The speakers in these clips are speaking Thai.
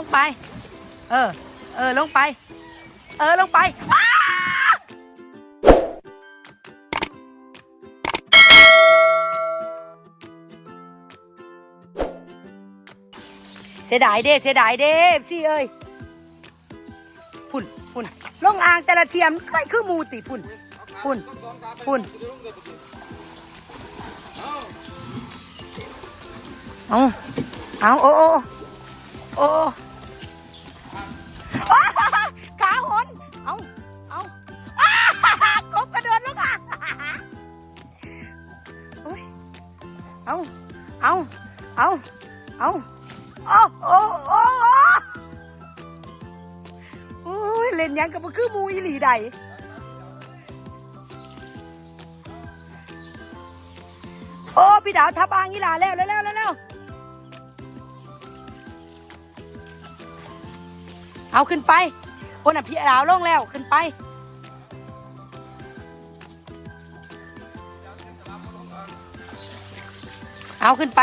ลงไป เออ เออ ลงไป เออ ลงไปเสียดายเด้เสียดายเด้พี่เอ้ยพุ่นพุ่นลงอ่างแต่ละเทียมไม่คือมูติพุ่นพุ่นพุ่นเอาเอาโอ้โอ้โอ้อ้ เอาเอาโอ้โอ้โอ้โอ้ยเล่นยังกับคือมูอีหลีใดโอ้พี่ดาวทับอ่างอีหลาแล้วแล้วแล้วแล้วเอาขึ้นไปคนอะพี่ดาวลงแล้วขึ้นไปเอาขึ้นไป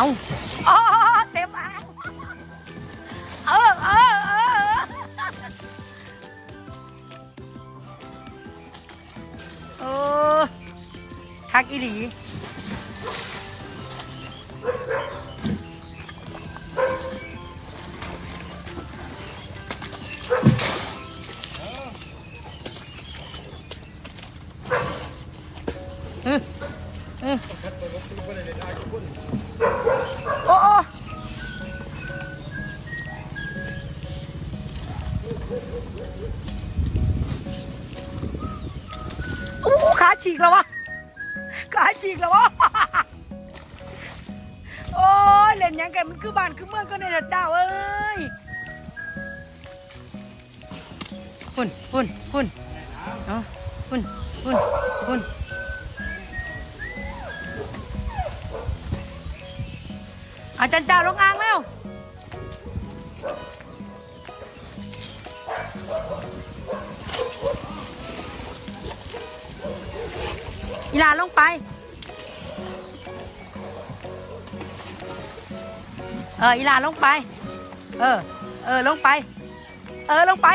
เอาอ๋อเต็มอ่างเออเออเออเออคักอีหลี อ้ขาฉีกแล้ววะขาฉีกแล้ววะโอ้ยเล่นยังไงมันคือบ้านคือเมืองก็ในระเจ้าเอ้ยหุ่นหุ่นหุ่นเอาหุ่นหุ่นหุ่นอาจารย์จ้าลงอ่างแล้ว อีลาลงไป เอออีลาลงไป เออ เออ ลงไป เออ ลงไป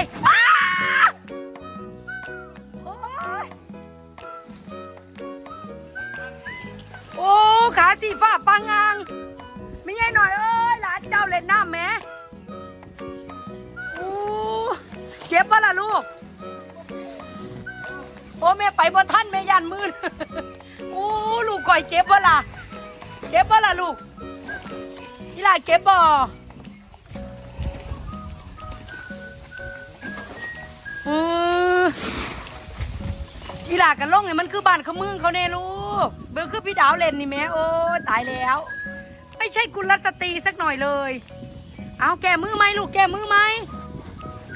โอ้ ขาสีฟ้าปังงางไม่ใช่หน่อยเอ้ย หลานเจ้าเล่นน้ำแม่ จ็บปะล่ะลูก โอ้แม่ไปบ่ท่านแม่ยันมืนอู้ลูกก่อยเจ็บปะล่ะ เจ็บปะล่ะลูกนี่ล่ะเจ็บบ่อืออีหลากันล่องไงมันคือบ้านเขามืองเขาเน่ลูก เบลคือพี่ดาวเล่นนี่แม่โอ้ตายแล้ว ไม่ใช่กุลสตรีสักหน่อยเลย เอาแก้มือไหมลูกแก้มือไหม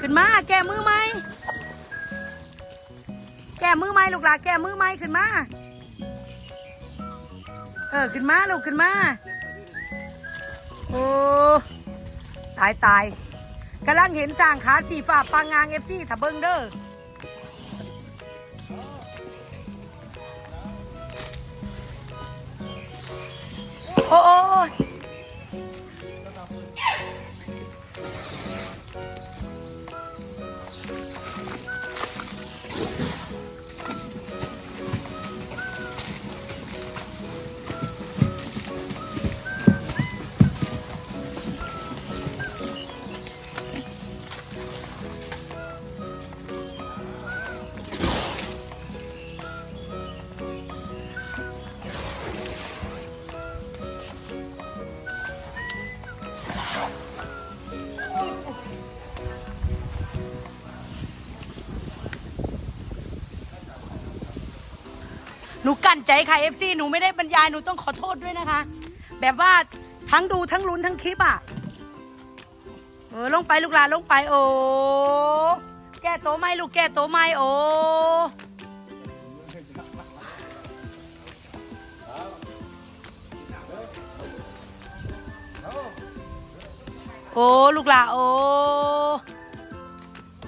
ขึ้นมา แก้มือไหม แก้มือไหมลูกหลาแก้มือไหมขึ้นมา เออ ขึ้นมาลูกขึ้นมา โอ้ตายตายกำลังเห็นสางขาสีฟ้าปังงางเอฟซีถ้าเบิ้งเด้อโอ้โอ้ นูกั้นใจค่ะเอฟซีหนูไม่ได้บรรยายหนูต้องขอโทษด้วยนะคะ แบบว่าทั้งดูทั้งลุ้นทั้งคลิปอะเออลงไปลูกหลานลงไปโอ้แก้โตไหมลูกแก้โตไหมโอ้โอ้ลูกหลาโอ้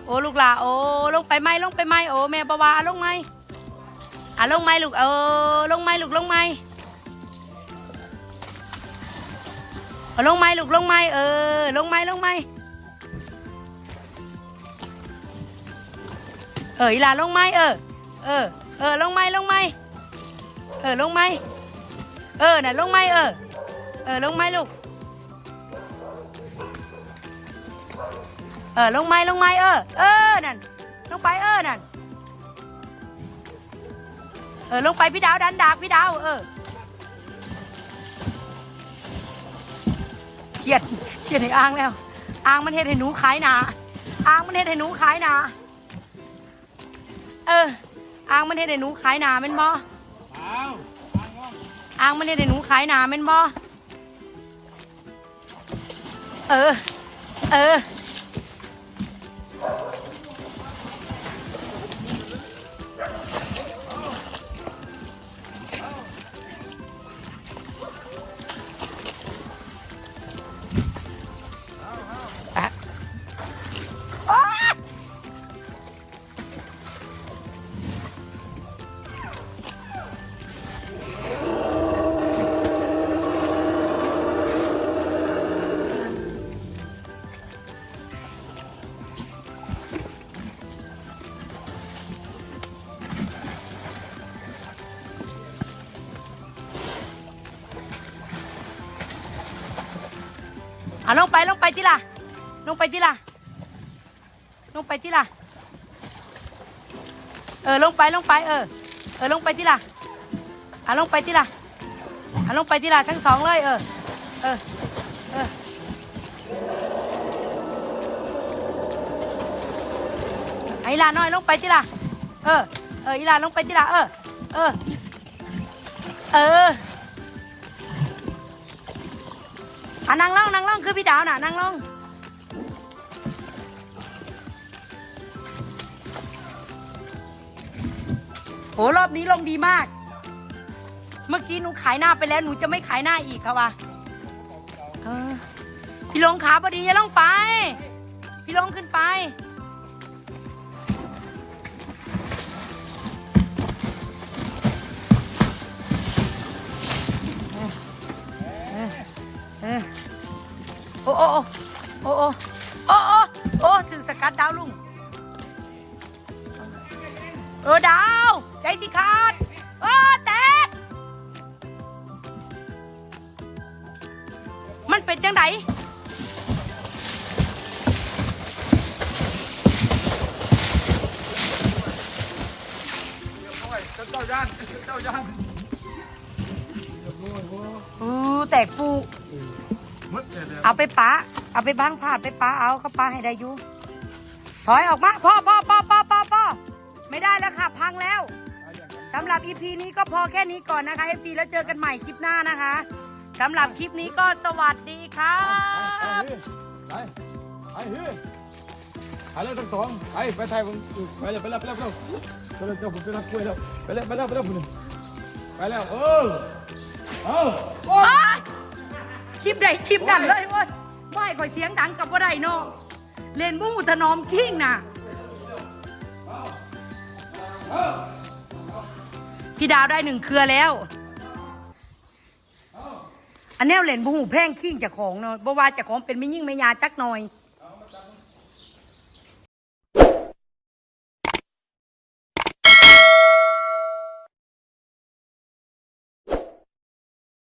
โอ้ลูกหลาโอ้ลงไปไหมลงไปไหมโอ้แม่บาวาลงไหม อะลงไหมลูกเออลงไหมลูกลงไมเอาลงไหมลูกลงไหมเออลงไหมลงไหมเอออีหลาลงไหมเออเออเออลงไหมลงไหมเออลงไหมเออน่ะลงไหมเออเออลงไหมลูกเออลงไหมลงไหมเออเออนั่นลงไปเออนั่น ออลงไปพี่ดาวดันดากพี่ดาวเออเขียนเขียนในอ่างแล้วอ่างมันเฮ็ดให้หนูขายนาอ่างมันเฮ็ดให้หนูขายนาเอออ่างมันเฮ็ดให้หนูขายนาแม่นบ่อ้าวอ่างมันเฮ็ดให้หนูขายนาแม่นบ่เออ เออ ลงไปลงไปที่ล่ะ ลงไปที่ล่ะ ลงไปที่ล่ะ เออลงไปลงไปเออ เออลงไปที่ล่ะอะลงไปที่ล่ะอะลงไปที่ล่ะทั้งสองเลยเออ เออ เออไอ้ลาน้อยลงไปที่ล่ะ เออ เอออีลาลงไปที่ล่ะเออ เออ เออ อะนั่งลงนั่งลงคือพี่ดาวน่ะนั่งลงโหรอบนี้ลงดีมาก เมื่อกี้หนูขายหน้าไปแล้วหนูจะไม่ขายหน้าอีกค่ะวะเออพี่ลงขาพอดีอย่าลงไป พี่ลงขึ้นไป อ้โอ้โอ้โอ้โอ้โอ้โอ้ถึงสกัดดาวลุงเออดาว ใจสิขาดเออแตกมันเป็นจังไดเจ้าย่านเจ้าย่านเออแตกปู มดเลยเอาไปปะเอาไปบ้างผาดไปปะเอาเข้าปะให้ได้อยู่ถอยออกมาพ่อพ่อพ่อพ่อพ่อพ่อไม่ได้แล้วค่ะ พังแล้วสำหรับ EP นี้ก็พอแค่นี้ก่อนนะคะ FC แล้วเจอกันใหม่คลิปหน้านะคะสำหรับคลิปนี้ก็สวัสดีครับไปไปเฮ้ยไปแล้วทั้งสองไปไปไทยผมไปแล้วไปแล้วไปแล้วไปแล้วไปแล้วเจ้าผมไปรับกล้วยแล้วไปแล้วไปแล้วไปแล้วไปแล้วเออเออ คลิปใดคลิปนั้นเลยเว้ยไม่ข่อยเสียงดังกับว่าไรเนาะเล่นมูถนอมคิงน่ะ พี่ดาวได้หนึ่งเครือแล้ว อันแนี้เล่นบูหูแพ่งคิงจากของเนาะบ่ว่าจากของเป็นไม่ยิ่งไม่ยาจักหน่อย